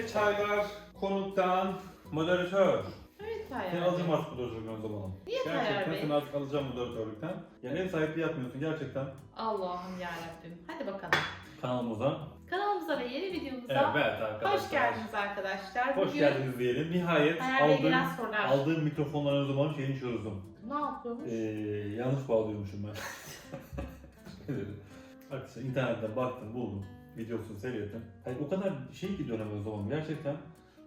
yine çaylar, konuktan, moderatör. Evet Tayyar Seni alacağım artık moderatörlükten o zaman. Niye Tayyar Gerçekten Bey? seni artık alacağım moderatörlükten. Yani ev sahipliği yapmıyorsun gerçekten. Allah'ım yarabbim. Hadi bakalım. Kanalımıza. Kanalımıza ve yeni videomuza Evet arkadaşlar. hoş geldiniz arkadaşlar. Hoş Bugün geldiniz diyelim. Nihayet Tayyar Bey aldığım, biraz aldığım mikrofonların o zaman şeyini çözdüm. Ne yapıyormuş? Ee, yanlış bağlıyormuşum ben. Arkadaşlar internetten baktım, buldum. Videosunu seyrettim. Hayır, o kadar şey ki dönem o zaman gerçekten.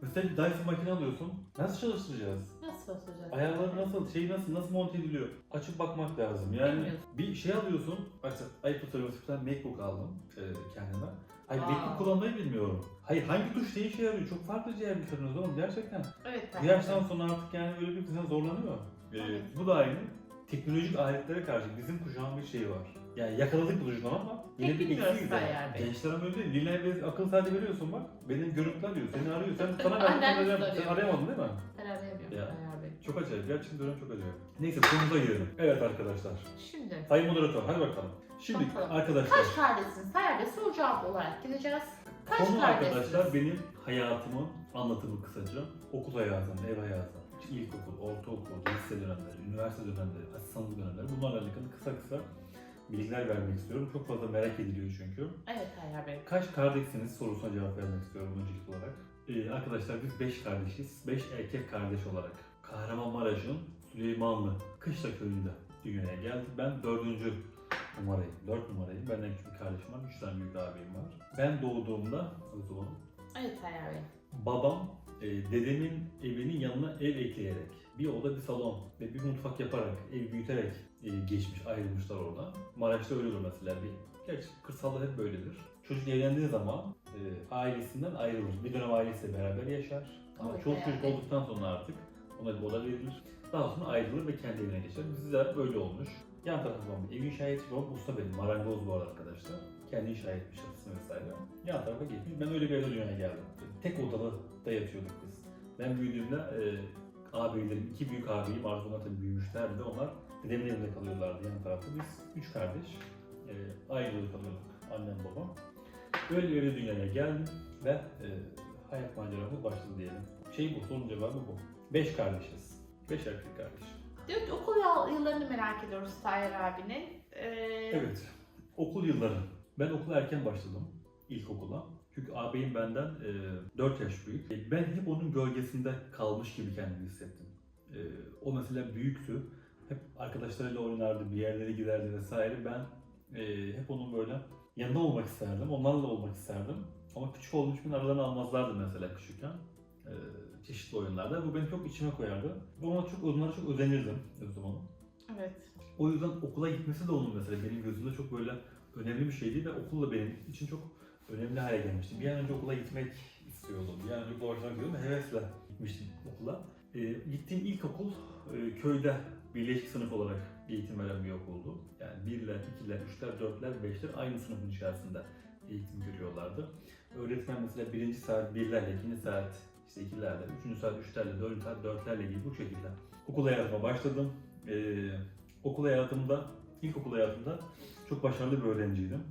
Mesela bir Dyson makine alıyorsun. Nasıl çalıştıracağız? Nasıl basacağız? Ayarları nasıl, şey nasıl, nasıl monte ediliyor? Açıp bakmak lazım. Yani Bilmiyorsun. bir şey alıyorsun. Mesela ayıp tutarım bir tane MacBook aldım e, kendime. Hayır Aa. MacBook kullanmayı bilmiyorum. Hayır hangi tuş ne işe yarıyor? Çok farklı şeyler bir oğlum gerçekten. Evet Bir yaştan sonra artık yani öyle bir insan zorlanıyor. Ee, bu da aynı. Teknolojik aletlere karşı bizim kuşağın bir şeyi var. Yani yakaladık bu ucundan ama yine bir de. Tayyar Bey. Gençler ama öyle değil. Linler bir akıl saati veriyorsun bak. Benim görüntü arıyor, seni arıyor. Sen sana arıyor. Sen arayamadın değil mi? Tayyar Bey yapıyorum Ya. Bey. Çok acayip. Gerçekten dönem çok acayip. Neyse konumuza girelim. Evet arkadaşlar. Şimdi Sayın moderatör hadi bakalım. Şimdi Bakalım. arkadaşlar. kaç kardeşsiniz Tayyar Bey? Soru cevap olarak gideceğiz. Kaç Konu kardeşsiniz? arkadaşlar benim hayatımın anlatımı kısaca. Okul hayatım, ev hayatı, ilkokul, ortaokul, lise dönemleri, üniversite dönemleri, asistanlık dönemleri bunlarla alakalı kısa kısa bilgiler vermek istiyorum. Çok fazla merak ediliyor çünkü. Evet Tayyar Bey. Kaç kardeşsiniz sorusuna cevap vermek istiyorum öncelikli olarak. Ee, arkadaşlar biz 5 kardeşiz. 5 erkek kardeş olarak. Kahramanmaraş'ın Süleymanlı Kışla köyünde dünyaya geldik. Ben dördüncü numarayım. 4 numarayım. Benden küçük bir kardeşim var. 3 tane büyük abim var. Ben doğduğumda o zaman Evet Tayyar Bey. babam e, dedemin evinin yanına ev ekleyerek bir oda bir salon ve bir mutfak yaparak ev büyüterek e, geçmiş ayrılmışlar orada. Maraş'ta öyledir mesela bir. Gerçi kırsalda hep böyledir. Çocuk evlendiği zaman e, ailesinden ayrılır. Bir dönem ailesiyle beraber yaşar. Ama Evet, çok çocuk olduktan sonra artık ona bir oda verilir. Daha sonra ayrılır ve kendi evine geçer. Bizde böyle olmuş. Yan tarafı babam ev inşa etmiş. Babam usta benim. Marangoz bu arada arkadaşlar. Kendi inşa etmiş çatısını vesaire. Yan tarafa geçmiş. Ben öyle bir evde dünyaya geldim. Tek odalı da yatıyorduk biz. Ben büyüdüğümde e, abilerim, iki büyük abiyim Arzu'na tabii büyümüşlerdi. Onlar dedemin evinde kalıyorlardı yan tarafta. Biz üç kardeş e, aynı evde kalıyorduk. Annem babam. Böyle bir evde dünyaya geldim ve e, hayat maceramız başladı diyelim. Şey bu, sorunun cevabı bu. Beş kardeşiz. Beş erkek kardeş. Diyor ki okul yıl- yıllarını merak ediyoruz Tayyar abinin. Ee, Evet. Okul yılları. Ben okula erken başladım. ilkokula. Çünkü ağabeyim benden e, 4 yaş büyük. E, Ben hep onun gölgesinde kalmış gibi kendimi hissettim. E, o mesela büyüktü. Hep arkadaşlarıyla oynardı, bir yerlere giderdi vesaire. Ben e, hep onun böyle yanında olmak isterdim, onlarla olmak isterdim. Ama küçük olduğum için beni aralarına almazlardı mesela küçükken. E, çeşitli oyunlarda. Bu beni çok içime koyardı. Ve ona çok, onlara çok özenirdim o zaman. Evet. O yüzden okula gitmesi de onun mesela benim gözümde çok böyle önemli bir şeydi ve okul da benim için çok önemli hale gelmişti. Bir an önce okula gitmek istiyordum. Bir an önce okula başlamak istiyordum ve hevesle gitmiştim okula. Ee, gittiğim ilk okul e, köyde birleşik sınıf olarak eğitim veren bir okuldu. Yani birler, ikiler, üçler, dörtler, beşler aynı sınıfın içerisinde eğitim görüyorlardı. Öğretmen mesela birinci saat birlerle, ikinci saat işte ikilerle, üçüncü saat üçlerle, dördüncü saat dörtlerle gibi bu şekilde okul hayatıma başladım. Ee, okul hayatımda, ilkokul hayatımda çok başarılı bir öğrenciydim.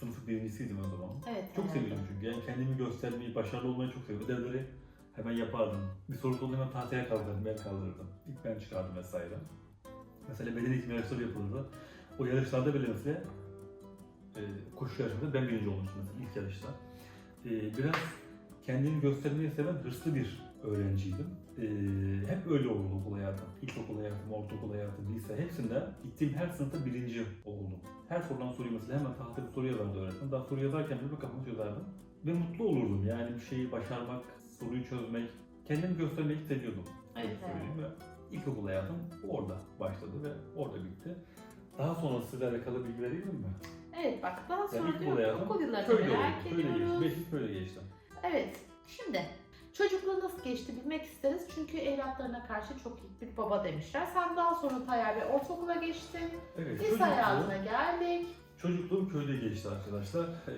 Sınıf birincisiydim o zaman. Evet. Çok Tayyar seviyordum çünkü. Yani kendimi göstermeyi, başarılı olmayı çok seviyordum. Ödevleri hemen yapardım. Bir soru sorduğunda hemen tahtaya kaldırırdım, ben kaldırırdım. İlk ben çıkardım vesaire. Mesela beden eğitimi yarışları yapılırdı. O yarışlarda bile mesela e, koşu yarışmasında ben birinci olmuştum mesela ilk yarışta. E, biraz kendini göstermeyi seven hırslı bir öğrenciydim. E, hep öyle oldu okul hayatım. İlkokul hayatım, ortaokul hayatım, lise hepsinde gittiğim her sınıfta birinci oldum. Her sorulan soruyu mesela hemen tahtaya bir soru yazardı öğretmen. Daha soru yazarken bir kafamı çözerdim. Ve mutlu olurdum yani bir şeyi başarmak, soruyu çözmek, kendimi göstermeyi seviyordum. Evet, Öyle söyleyeyim ve ilkokul hayatım orada başladı ve orada bitti. Daha sonrasıyla alakalı bilgi vereyim mi? Evet bak daha Yani sonra ilkokul diyor okul oldu, merak geçti. ediyoruz. Beş yıl köyde geçti. Evet. Şimdi çocukluğu nasıl geçti bilmek isteriz. Çünkü evlatlarına karşı çok iyi bir baba demişler. Sen daha sonra Tayyar Bey ortaokula geçtin. Evet, Lise hayatına geldik. Çocukluğum köyde geçti arkadaşlar. Ee,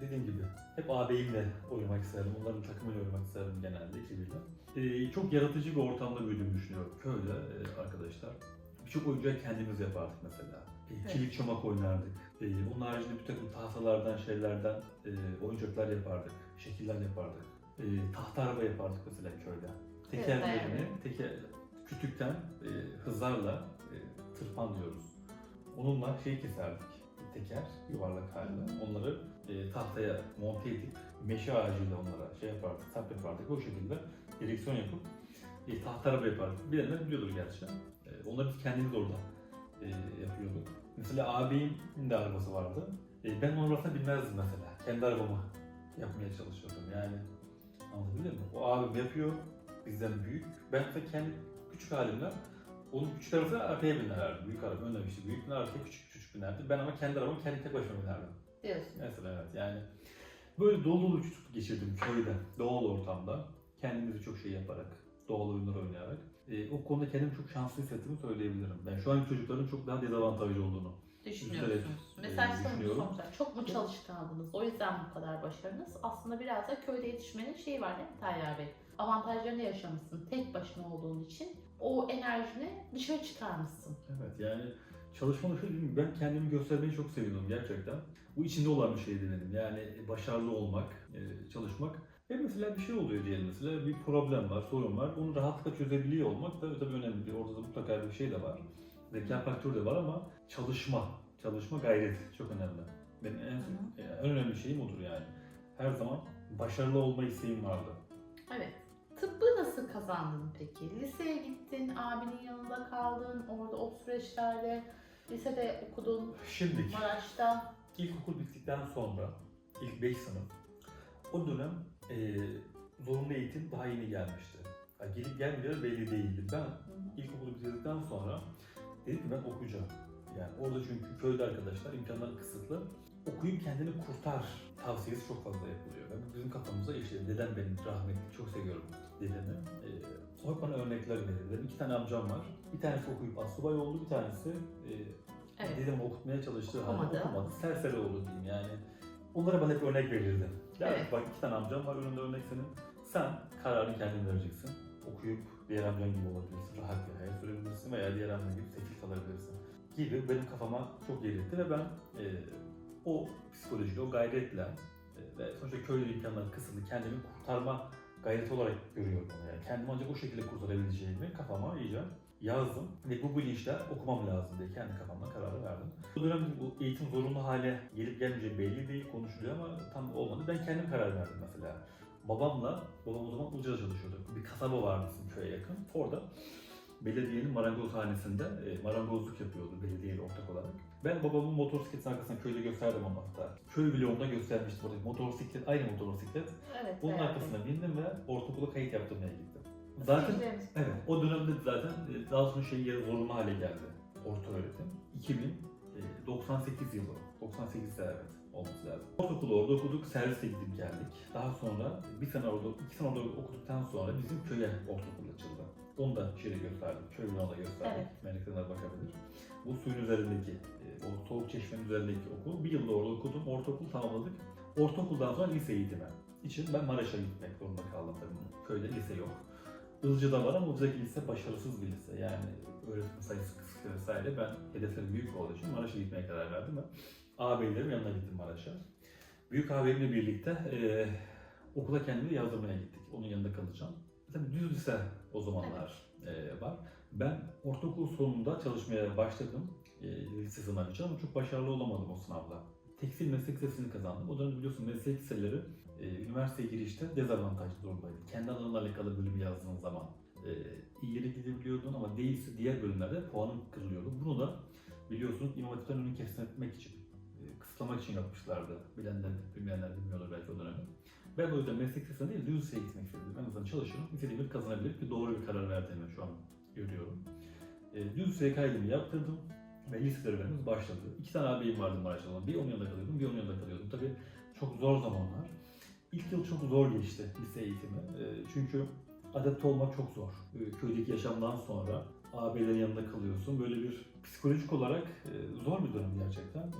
dediğim gibi hep ağabeyimle oynamak isterdim. Onların takımıyla oynamak isterdim genelde ekibiyle. Ee, çok yaratıcı bir ortamda büyüdüğümü düşünüyorum köyde e, arkadaşlar. Birçok oyuncağı kendimiz yapardık mesela. E, Evet. Çelik çomak oynardık. E, onun haricinde bir takım tahtalardan, şeylerden e, oyuncaklar yapardık. şekiller yapardık. E, tahta araba yapardık mesela köyde. Tekerlerini, teker, kütükten e, hızlarla e, tırpan diyoruz. Onunla şey keserdik. Teker, yuvarlak halde. Onları e, tahtaya monte edip meşe ağacıyla onlara şey yapardık, sap yapardık. O şekilde direksiyon yapıp e, tahta araba yapardık. Bilenler biliyordur gerçi. E, onları biz kendimiz orada e, yapıyorduk. Mesela abimin de arabası vardı. E, ben onun arabasına binmezdim mesela. Kendi arabamı yapmaya çalışıyordum yani. Anlatabildim mi? O abim yapıyor, bizden büyük. Ben de kendi küçük halimle onun küçük arabası arkaya binerlerdi. Büyük araba önde işte büyük biner arkaya küçük küçük binerdi. Ben ama kendi arabamı kendi tek başıma binerdim. Diyorsun. Mesela evet yani böyle dolu dolu çocuk geçirdim köyde, doğal ortamda. Kendimizi çok şey yaparak, doğal oyunlar oynayarak. E, o konuda kendimi çok şanslı hissettiğimi söyleyebilirim. Ben şu anki çocukların çok daha dezavantajlı olduğunu. Düşünüyorsunuz. Mesela e, sormuşlar. Çok mu çalışkandınız? O yüzden bu kadar başarınız. Aslında biraz da köyde yetişmenin şeyi var değil mi Tayyar Bey? Avantajlarını yaşamışsın tek başına olduğun için. O enerjini dışarı çıkarmışsın. Evet yani çalışmanın şöyle ben kendimi göstermeyi çok seviyordum gerçekten. Bu içinde olan bir şeydi benim. Yani başarılı olmak, e, çalışmak. Ve mesela bir şey oluyor diyelim mesela bir problem var, sorun var. Onu rahatlıkla çözebiliyor olmak da tabii önemli. Bir, orada da mutlaka bir şey de var. Zeka faktörü de var ama çalışma, çalışma gayreti çok önemli. Benim en, Hı e, en önemli şeyim odur yani. Her zaman başarılı olma isteğim vardı. Evet. Tıbbı nasıl kazandın peki? Liseye gittin, abinin yanında kaldın, orada o süreçlerde lisede okudun, Şimdi Maraş'ta. İlkokul bittikten sonra, ilk 5 sınıf, o dönem eee zorunlu eğitim daha yeni gelmişti. Yani gelip gelmeyeceği belli değildi. Ben ilkokulu bitirdikten sonra dedim ki ben okuyacağım. Yani orada çünkü köyde arkadaşlar imkanları kısıtlı. Okuyup kendini kurtar tavsiyesi çok fazla yapılıyor. Ve bu bizim kafamıza işledi. Dedem benim rahmetli, çok seviyorum dedemi. Ee, hep bana örnekler verir. Benim iki tane amcam var. Bir tanesi okuyup asubay oldu, bir tanesi e, Evet. Dedem okutmaya çalıştığı halde Okumadı. okumadı. Serseri oldu diyeyim yani. Onlara bana hep örnek verirdi. Yani Evet. bak iki tane amcam var önünde örnek senin. Sen kararını kendin vereceksin. Okuyup diğer amcan gibi olabilirsin. Rahat bir hayat sürebilirsin veya diğer amcan gibi sefil kalabilirsin. Gibi benim kafama çok yer ve ben e, o psikolojiyle, o gayretle e, ve sonuçta köylü imkanları kısıtlı kendimi kurtarma gayreti olarak görüyorum onu. Yani kendimi ancak o şekilde kurtarabileceğimi kafama iyice yazdım ve bu bilinçle okumam lazım diye kendi kafamda kararı verdim. Bu dönemde bu eğitim zorunlu hale gelip gelmeyeceği belli değil konuşuluyor ama tam olmadı. Ben kendim karar verdim mesela. Babamla, babam o zaman Ilıca'da çalışıyordu. Bir kasaba vardı bizim köye yakın. Orada belediyenin marangozhanesinde e, marangozluk yapıyordu belediyeyle ortak olarak. Ben babamın motosikletin arkasına köyde gösterdim onu hatta. Köy vlogunda göstermiştim orada. Motosiklet, aynı motosiklet. Evet. Tayyar Bey. arkasına bindim ve ortaokula kayıt yaptırmaya gittim. Zaten Evet, o dönemde zaten e, daha sonra şey yarı zorunlu hale geldi. Orta öğretim. 2098 yılı. 98'de evet olması lazım. Ortaokulu orada okuduk, serviste gidip geldik. Daha sonra bir sene orada, iki sene orada okuduktan sonra bizim köye ortaokul açıldı. Onu da şeyde gösterdim, köy binada gösterdik. Evet. Meraklılar bakabilir. Bu suyun üzerindeki, e, o soğuk çeşmenin üzerindeki okul. Bir yılda orada okudum, ortaokul tamamladık. Ortaokuldan sonra lise eğitimi için ben Maraş'a gitmek zorunda kaldım tabii. Köyde lise yok. Ilıca'da var ama Ilıca'daki lise başarısız bir lise. Yani öğretim sayısı kısıtlı vesaire. Ben hedeflerim büyük olduğu için Maraş'a gitmeye karar verdim ve ağabeylerim yanına gittim Maraş'a. Büyük ağabeyimle birlikte e, okula kendimi yazdırmaya gittik. Onun yanında kalacağım. Tabii düz lise o zamanlar e, var. Ben ortaokul sonunda çalışmaya başladım. E, lise sınavı için ama çok başarılı olamadım o sınavda. Tekstil meslek lisesini kazandım. O dönem biliyorsun meslek liseleri e, üniversiteye girişte dezavantajlı durumdaydı. Kendi alanla alakalı bölüm yazdığın zaman iyi yere gidebiliyordun ama değilse diğer bölümlerde puanın kırılıyordu. Bunu da biliyorsunuz İmam Hatip'ten önünü kesmek için, kısıtlamak için yapmışlardı. Bilenler, bilmeyenler bilmiyorlar belki o dönemi. Ben o yüzden meslek lisesine değil, düz liseye gitmek istedim. En azından çalışırım, istediğimi kazanabilir ki doğru bir karar verdiğimi şu an görüyorum. E, düz liseye kaydımı yaptırdım ve lise serüvenimiz başladı. İki tane ağabeyim vardı Maraş'ta. Bir onun yanında kalıyordum, bir onun yanında kalıyordum. Tabii çok zor zamanlar. İlk yıl çok zor geçti lise eğitimi. E, çünkü adapte olmak çok zor. E, köydeki yaşamdan sonra ağabeylerin yanında kalıyorsun. Böyle bir psikolojik olarak e, zor bir dönem gerçekten.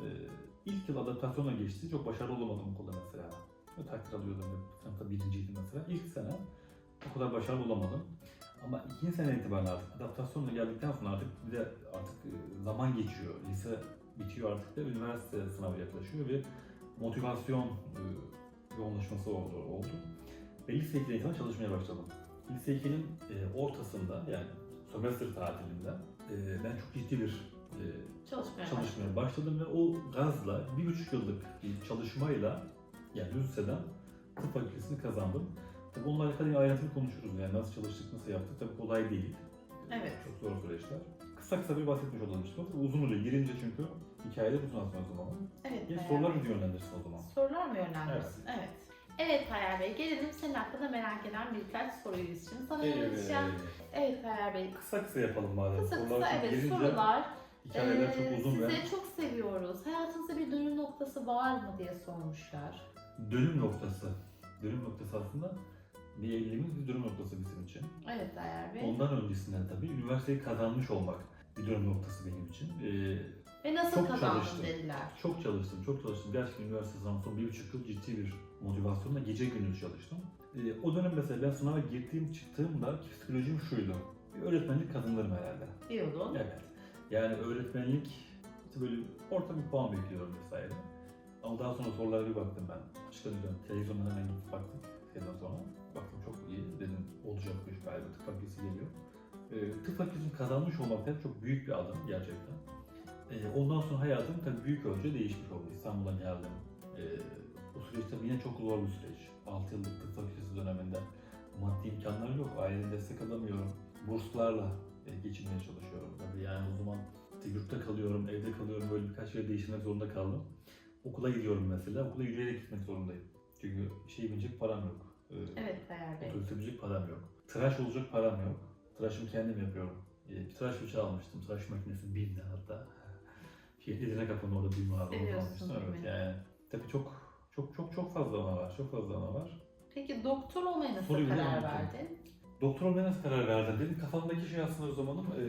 İlk yıl adaptasyona geçti. Çok başarılı olamadım okulda mesela. Ve takdir alıyordum. Sınıfta birinciydim mesela. İlk sene o kadar başarılı olamadım. Ama ikinci sene itibaren artık adaptasyonla geldikten sonra artık bir de artık e, zaman geçiyor. Lise bitiyor artık da üniversite sınavı yaklaşıyor ve motivasyon e, yoğunlaşması oldu. oldu. Ve lise 2'de itibaren çalışmaya başladım. Lise 2'nin e, ortasında yani sömestr tatilinde ben çok ciddi bir Çalışmaya başladım. çalışmaya başladım ve o gazla bir buçuk yıllık bir çalışmayla yani liseden tıp fakültesini kazandım. Tabii onunla alakalı ayrıntılı konuşuruz yani nasıl çalıştık, nasıl yaptık tabii kolay değil. Evet. Çok zor süreçler. Kısa kısa bir bahsetmiş olalım işte. Uzun oluyor girince çünkü hikayeler uzun aslında o zaman. Evet. Tayyar sorular bizi yönlendirsin o zaman. Sorular mı yönlendirsin? Evet. Evet Tayyar Bey, gelelim senin hakkında merak eden birkaç soruyu şimdi sana yönelteceğim. Evet Tayyar Bey, Kısa kısa yapalım madem. kısa kısa evet girince sorular. Hikayeler Ee, çok uzun size ve çok seviyoruz. Hayatınızda bir dönüm noktası var mı diye sormuşlar. dönüm noktası. Dönüm noktası aslında bir evliliğimiz bir dönüm noktası bizim için. Evet Tayyar Bey. Ondan öncesinden tabii üniversiteyi kazanmış olmak bir dönüm noktası benim için. Ee, Ve nasıl çok kazandın çalıştım. dediler. çok çalıştım, çok çalıştım. Gerçekten üniversite sınavı son bir buçuk yıl ciddi bir motivasyonla gece gündüz çalıştım. Ee, o dönem mesela ben sınava girdiğim çıktığımda psikolojim şuydu. Bir öğretmenlik kazanırım herhalde. Diyordun. Evet. Yani öğretmenlik böyle orta bir puan bekliyorum vesaire. Ama daha sonra sorulara bir baktım ben. Dönem televizyondan hemen gidip baktım. Şeyden sonra baktım çok iyi dedim olacak bu iş galiba tıp fakültesi geliyor. Ee, tıp fakültesini kazanmış olmak tabii çok büyük bir adım gerçekten. Ee, ondan sonra hayatım tabii büyük ölçüde değişmiş oldu. İstanbul'a geldim. Ee, bu süreç tabii yine çok zor bir süreç. 6 yıllık tıp fakültesi döneminde maddi imkanlar yok. Aileden destek alamıyorum. Burslarla e, geçinmeye çalışıyorum. Tabii yani o zaman yurtta kalıyorum, evde kalıyorum. Böyle birkaç yere değiştirmek zorunda kaldım. Okula gidiyorum mesela. Okula yürüyerek gitmek zorundayım. Çünkü şey binecek param yok. Ee, Evet. Otobüse binecek param yok. Tıraş olacak param yok. Tıraşımı kendim yapıyorum. Ee, bir tıraş fırça almıştım. Tıraş makinesi BİM'den hatta. Şey, Edirne kapının orada. Oradan Seviyorsun almıştım. Evet yani. Tabii çok çok çok çok fazla ana var. Çok fazla ana var. Peki doktor olmaya nasıl Soruyu karar verdin? Doktor olmaya nasıl karar verdin? Benim kafamdaki şey aslında o zamanım e,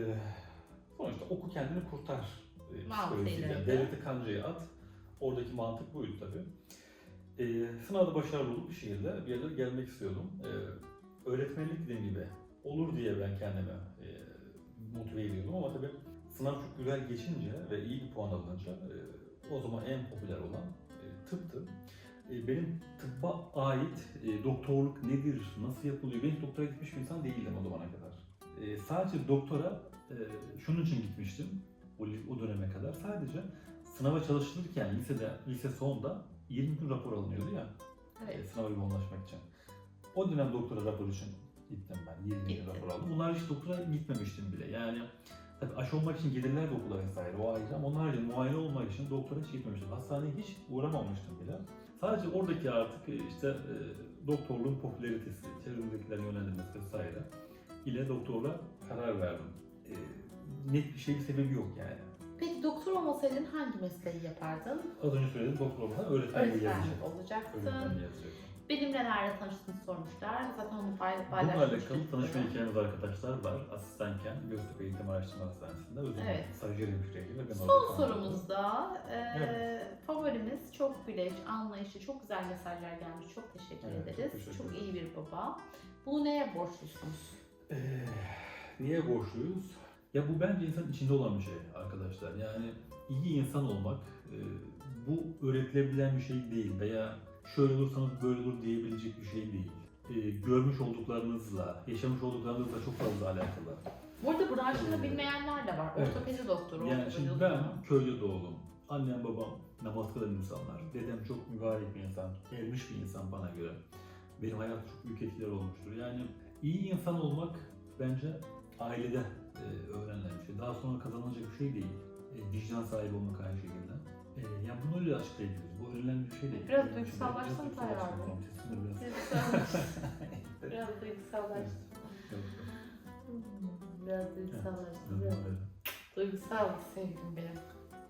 sonuçta oku kendini kurtar e, psikolojisiyle. Devlete kancayı at. Oradaki mantık buydu tabii. E, sınavda başarılı olup bir şehirde bir yerlere gelmek istiyordum. E, öğretmenlik dediğim gibi olur diye ben kendime e, motive ediyordum ama tabii sınav çok güzel geçince ve iyi bir puan alınca e, o zaman en popüler olan e, tıptı. E, benim tıbba ait e, doktorluk nedir, nasıl yapılıyor? Ben hiç doktora gitmiş bir insan değildim o zamana kadar. E, sadece doktora şunun için gitmiştim o, döneme kadar. Sadece sınava çalışılırken lisede, lise sonda 20 gün rapor alınıyordu ya Evet. sınava yoğunlaşmak için. O dönem doktora rapor için gittim ben. 20 gün rapor aldım. Bunlar hiç doktora gitmemiştim bile. Yani tabii aşı olmak için gelirlerdi okula vesaire o ayrı ama onun haricinde muayene olmak için doktora hiç gitmemiştim. Hastaneye hiç uğramamıştım bile. Sadece oradaki artık e, işte e, doktorluğun popülaritesi, çevremizdekilerin yönlendirmesi vesaire ile doktorla karar verdim. E, net bir şey bir sebebi yok yani. Peki doktor olmasaydın hangi mesleği yapardın? Az önce söyledim doktor olmadan öğretmenliği Öğretmenlik yazacak. olacaktın. Öğretmenliği yazacak. Benimle nerede tanıştığını sormuşlar. Zaten onu pay Bununla paylaşmıştık. alakalı tanışma hikayemiz arkadaşlar var. Asistanken Göztepe Eğitim Araştırma Hastanesi'nde özür Evet. stajyer hemşireydi ve ben Son sorumuzda e, Evet. favorimiz çok güleç, anlayışlı, çok güzel mesajlar gelmiş. Çok teşekkür Evet, çok ederiz. teşekkür Çok, iyi bir baba. Bunu neye borçlusunuz? Ee, niye borçluyuz? Ya bu bence insanın içinde olan bir şey arkadaşlar. Yani iyi insan olmak e, bu öğretilebilen bir şey değil veya şöyle olursanız böyle olur diyebilecek bir şey değil. E, görmüş olduklarınızla, yaşamış olduklarınızla çok fazla alakalı. Burada branşını Ee, bilmeyenler de var. evet. Ortopedi doktoru, Yani şimdi doktoru. ben köyde doğdum. Annem babam namaz kılan insanlar. Dedem çok mübarek bir insan, ermiş bir insan bana göre. Benim hayatımda çok büyük etkiler olmuştur. Yani iyi insan olmak bence ailede e, öğrenilen bir şey. Daha sonra kazanılacak bir şey değil. E, vicdan sahibi olmak aynı şekilde. E, yani bunu öyle açıklayabiliriz. Bu öğrenilen bir şey değil. Biraz de duygusallaşsın biraz Tayyar abi. Biraz- Biraz Hmm, Biraz duygusallaştım. evet, Biraz. Duygusal sevdim benim.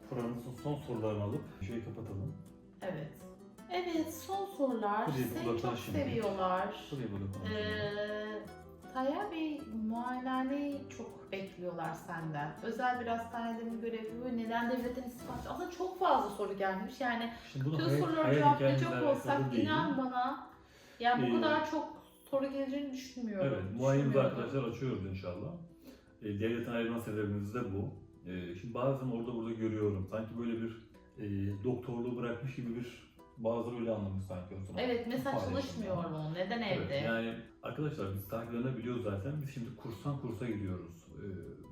Programımızın son sorularını alıp şeyi kapatalım. Evet. Evet son sorular. Hadi Seni çok şimdi. seviyorlar. Konuşalım. Ee, Tayyar Bey muayenehaneyi çok bekliyorlar senden. Özel bir hastanede mi görevi ve neden devletten istifa ettin? Aslında çok fazla soru gelmiş. Yani Şimdi bunu tüm hayat- soruları cevaplayacak olsak alakalı değil. inan bana yani bu Ee, kadar çok soru geleceğini düşünmüyorum. Evet, muayenemizi arkadaşlar açıyoruz inşallah. E, devletten ayrılma sebebimiz de bu. E, şimdi bazen orada burada görüyorum. Sanki böyle bir e, doktorluğu bırakmış gibi bir Bazıları öyle anlamış sanki o zaman. Evet mesaj Paylaşım çalışmıyor var. mu? Neden Evet, evde? yani arkadaşlar biz takiplerini zaten. Biz şimdi kurstan kursa gidiyoruz. Ee,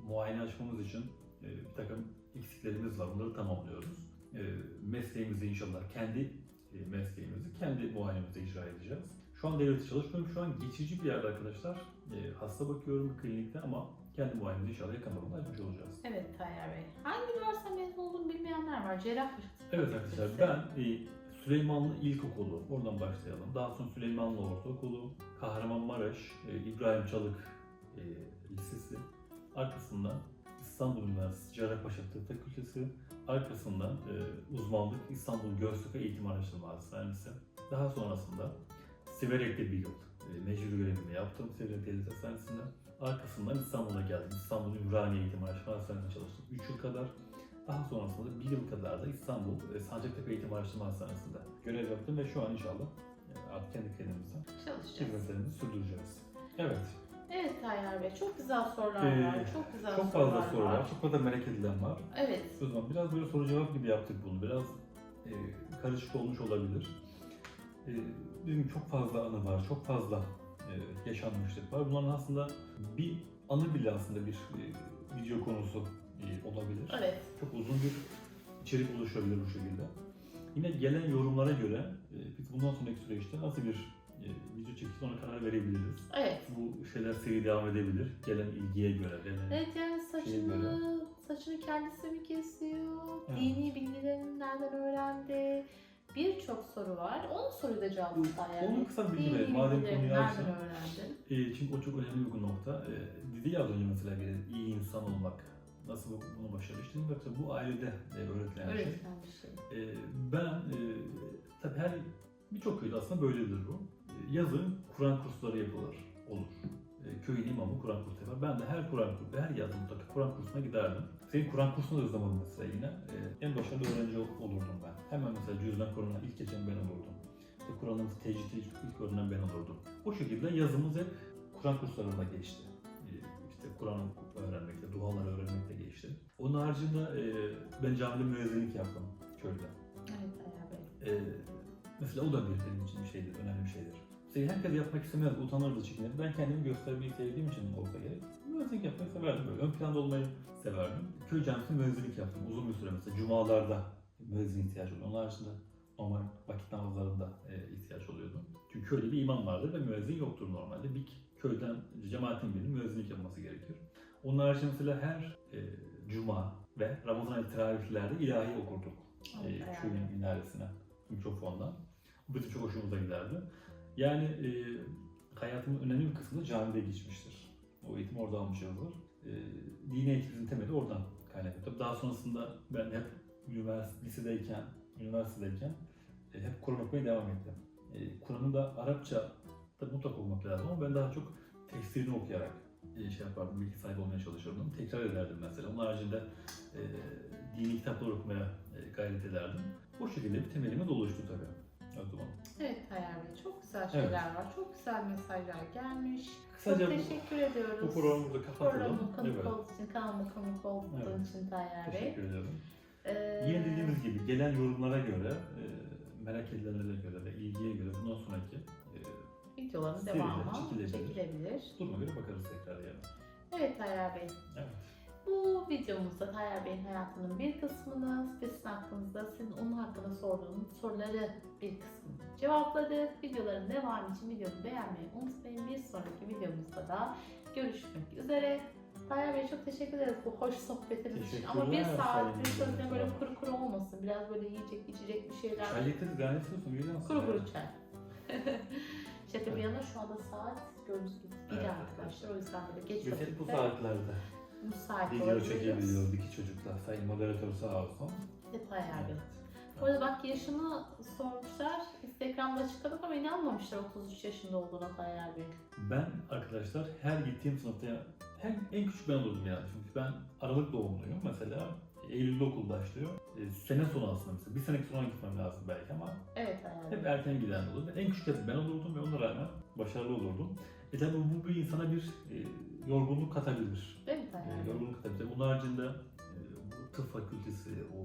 muayene açmamız için e, bir takım eksiklerimiz var. Bunları tamamlıyoruz. Ee, mesleğimizi inşallah kendi e, mesleğimizi kendi muayenemizde icra edeceğiz. Şu an devlette çalışmıyorum. Şu an geçici bir yerde arkadaşlar. E, hasta bakıyorum klinikte ama kendi muayenemizi inşallah yakın zamanda açmış olacağız. Evet Tayyar Bey. Hangi üniversite mezunu olduğunu bilmeyenler var. Cerrahpaşa. Evet arkadaşlar ben e, Süleymanlı İlkokulu, oradan başlayalım. Daha sonra Süleymanlı Ortaokulu, Kahramanmaraş, e, İbrahim Çalık e, Lisesi, arkasından İstanbul Üniversitesi Cerrahpaşa Tıp Fakültesi, arkasından e, uzmanlık İstanbul Göztepe Eğitim Araştırma Hastanesi. Daha sonrasında Siverek'te bir yıl mecbur görevimi yaptım Siverek Devlet Hastanesi'nde. Arkasından İstanbul'a geldim. İstanbul Ümraniye Eğitim Araştırma Hastanesi'nde çalıştım 3 yıl kadar. Daha sonrasında bir yıl kadar da İstanbul e, Sancaktepe Eğitim Araştırma Hastanesi'nde görev yaptım ve şu an inşallah e, artık kendi kendimize Çalışacağız. hizmetlerimizi sürdüreceğiz. Evet, Evet Tayyar Bey. Çok güzel sorular Ee, var. Çok güzel çok sorular fazla soru var, çok fazla merak edilen var. Evet. O zaman biraz böyle soru cevap gibi yaptık bunu. Biraz e, karışık olmuş olabilir. E, bizim çok fazla anı var, çok fazla e, yaşanmışlık var. Bunların aslında bir anı bile aslında bir e, video konusu e, olabilir. Evet. Çok uzun bir içerik oluşabilir bu şekilde. Yine gelen yorumlara göre e, biz bundan sonraki süreçte nasıl bir e, video çekeceğiz ona karar verebiliriz. Evet. Bu şeyler seri devam edebilir. Gelen ilgiye göre. Gelen... Evet yani saçını, böyle. saçını kendisi mi kesiyor? Evet. Dini bilgilerini nereden öğrendi? Birçok soru var. 10 soruyu da cevaplı Tayyar Bey. Onu kısa bir bilgi verelim. Madem konuyu nereden açtın. öğrendin? E, çünkü o çok önemli bir nokta. E, dedi ya az önce mesela bir iyi insan olmak. Nasıl bu- bunu başarır? İşte yoksa bu ailede öğretilen bir şey. Şey. E, ben e, tabii her birçok köyde aslında böyledir bu. E, yazın Kur'an kursları yapılır, olur. E, köyün imamı Kur'an kursu yapar. Ben de her Kur'an kursu, her yaz mutlaka Kur'an kursuna giderdim. Senin Kur'an kursuna da özlemem mesela yine. E, en başarılı öğrenci ol- olurdum ben. Hemen mesela cüzdan Kur'an'a ilk geçen ben olurdum. İşte Kur'an'ın tecidi ilk, ilk öğrenen ben olurdum. O şekilde yazımız hep Kur'an kurslarında geçti. E, işte Kur'an öğrenmekte, duaları öğrenmekte. Onun haricinde e, ben camide müezzinlik yaptım köyde. Evet Tayyar Bey. Ee, mesela o da bir benim için bir şeydir, önemli bir şeydir. Şey, herkes yapmak istemez, utanırdı, çekinir. Ben kendimi göstermeyi sevdiğim için olsa gerek. Müezzinlik yapmayı severdim böyle. Ön planda olmayı severdim. Köy camisinde müezzinlik yaptım uzun bir süre mesela. Cumalarda müezzin ihtiyaç oluyor. Onun haricinde normal vakit namazlarında e, ihtiyaç oluyordu. Çünkü köyde bir imam vardır ve müezzin yoktur normalde. Bir köyden cemaatin birinin müezzinlik yapması gerekir. Onun haricinde mesela her e, cuma ve Ramazan ayı teravihlerde ilahi okurduk Evet, e, minaresine mikrofonla. Bu bizim çok hoşumuza giderdi. Yani e, hayatımın önemli bir kısmı camide geçmiştir. O eğitimi orada almışızdır. E, dini eğitimimizin temeli oradan kaynaklı. Tabii daha sonrasında ben hep üniversite, lisedeyken, üniversitedeyken e, hep Kur'an okumaya devam ettim. E, Kur'an'ı da Arapça da mutlaka okumak lazım ama ben daha çok tefsirini okuyarak şey yapardım, bilgi sahibi olmaya çalışırdım. Tekrar ederdim mesela. Onun haricinde e, dini kitaplar okumaya e, gayret ederdim. O şekilde bir temelimiz oluştu tabii. Evet Tayyar Bey. Çok güzel şeyler var. Çok güzel mesajlar gelmiş. Kısaca Çok bu, teşekkür ediyoruz. bu programımızı kapatalım. Programı konuk Evet. olduğu için, kanalıma konuk olduğun Evet. için Tayyar Bey. Teşekkür ederim. Ee, Yine dediğimiz gibi gelen yorumlara göre, e, merak edilenlere göre ve ilgiye göre bundan sonraki e, videoların seriler devamı çekilebilir. çekilebilir. duruma göre bakarız tekrar yani. Evet Tayyar Bey. Evet. Bu videomuzda Tayyar Bey'in hayatının bir kısmını ve sizin hakkınızda sizin onun hakkında sorduğunuz soruları bir kısmını cevapladık. Videoların devamı için videomu beğenmeyi unutmayın. Bir sonraki videomuzda da görüşmek üzere. Tayyar Bey çok teşekkür ederiz bu hoş sohbetiniz için. Ama bir saat, bir sözüne böyle kuru kuru olmasın. Biraz böyle yiyecek, içecek bir şeyler. Çay getiririz, gayet istiyorsun. Kuru kuru çay. Şaka bir yana şu anda saat gördüğünüz gibi bir Evet. arkadaşlar. O yüzden böyle geç Biz hep bu vakitte saatlerde müsait video çekebiliyoruz. İki çocukla. Sayın moderatör sağ olsun. Abi. Evet. Bu arada bak yaşını sormuşlar. Instagram'da açıkladık ama inanmamışlar 33 yaşında olduğuna Tayyar Bey. Ben arkadaşlar her gittiğim sınıfta hem en küçük ben olurdum yani. Çünkü ben Aralık doğumluyum mesela. Eylül'de okul başlıyor. E, sene sonu aslında mesela. Bir seneki sonra gitmem lazım belki ama Evet Bey. hep erken giden olurdu. En küçük hep ben olurdum ve ona rağmen başarılı olurdum. E tabi bu bir insana bir e, yorgunluk katabilir. Değil mi E, yorgunluk katabilir. Bunun haricinde e, bu tıp fakültesi, o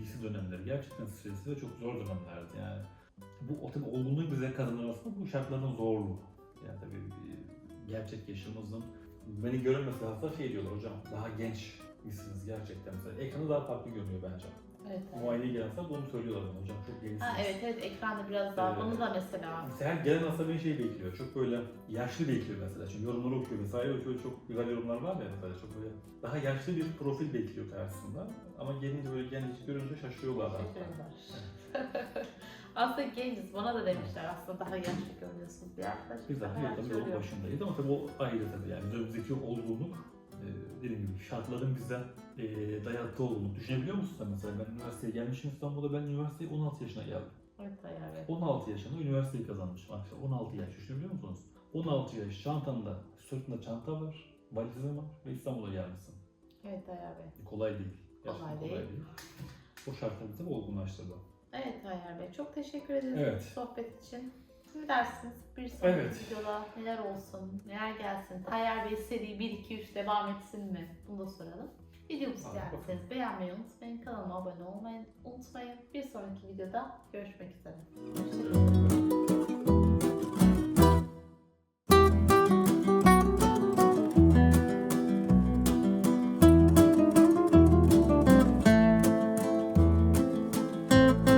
lise dönemleri gerçekten stresli ve çok zor dönemlerdi yani. bu o tabii olgunluğu bize kazandırması bu şartların zorluğu. Yani tabii bir gerçek yaşımızın beni gören mesela hasta şey diyorlar hocam daha genç misiniz gerçekten mesela. Ekranı daha farklı görünüyor bence. Evet. evet. Muayeneye gelen hasta bunu söylüyorlar bana hocam çok gençsiniz. Ha, evet evet ekranda biraz daha Evet. onu da mesela Mesela gelen hasta beni şey bekliyor. Çok böyle yaşlı bekliyor mesela. Çünkü yorumları okuyor vesaire. Şöyle çok güzel yorumlar var ya mesela. Çok böyle daha yaşlı bir profil bekliyor karşısında. Ama gelince böyle genç görünce şaşırıyorlar. Şaşırıyorlar. aslında genciz. Bana da demişler aslında daha yaşlı görünüyorsunuz bir arkadaş. Biz Daha yaşlı yolun başındayız ama tabii o ayrı tabii yani önümüzdeki olgunluk dediğim gibi şartların bize e, dayattığı olgunluk. Düşünebiliyor musun sen mesela ben üniversiteye gelmişim İstanbul'da ben üniversiteye 16 yaşına geldim. Evet Bey. 16 yaşında üniversiteyi kazanmışım arkadaşlar 16 yaş düşünebiliyor musunuz? 16 yaş çantanda sırtında çanta var, valizin var ve İstanbul'a gelmişsin. Evet Tayyar Bey. Kolay değil. Gerçekten Kolay kolay, değil. değil. O şartlar bizi olgunlaştırdı. Evet Tayyar Bey. Çok teşekkür ederiz Evet. sohbet için. Ne dersiniz? Bir sonraki Evet. videoda neler olsun, neler gelsin? Tayyar Bey seri 1, 2, 3 devam etsin mi? Bunu da soralım. Videomuzu beğendiyseniz beğenmeyi unutmayın. Kanalıma abone olmayı unutmayın. Bir sonraki videoda görüşmek üzere. Hoşçakalın.